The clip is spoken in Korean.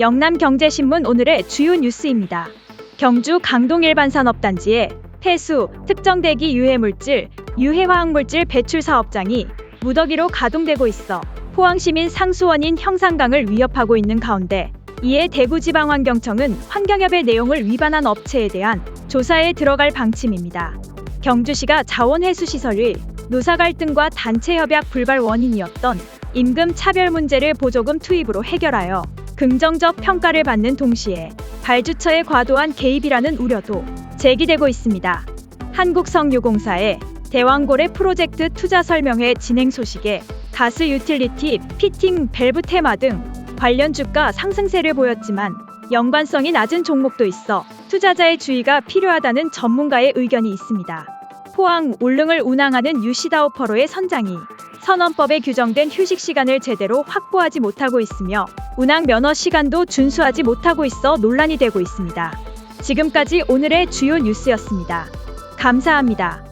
영남경제신문 오늘의 주요 뉴스입니다. 경주 강동 일반산업단지에 폐수, 특정대기 유해물질, 유해화학물질 배출 사업장이 무더기로 가동되고 있어 포항시민 상수원인 형상강을 위협하고 있는 가운데 이에 대구지방환경청은 환경협의 내용을 위반한 업체에 대한 조사에 들어갈 방침입니다. 경주시가 자원회수시설의 노사 갈등과 단체 협약 불발 원인이었던 임금 차별 문제를 보조금 투입으로 해결하여 긍정적 평가를 받는 동시에 발주처의 과도한 개입이라는 우려도 제기되고 있습니다. 한국성유공사의 대왕고래 프로젝트 투자 설명회 진행 소식에 가스 유틸리티, 피팅, 밸브 테마 등 관련 주가 상승세를 보였지만 연관성이 낮은 종목도 있어 투자자의 주의가 필요하다는 전문가의 의견이 있습니다. 포항 울릉을 운항하는 유시다오퍼로의 선장이 선언법에 규정된 휴식 시간을 제대로 확보하지 못하고 있으며 운항 면허 시간도 준수하지 못하고 있어 논란이 되고 있습니다. 지금까지 오늘의 주요 뉴스였습니다. 감사합니다.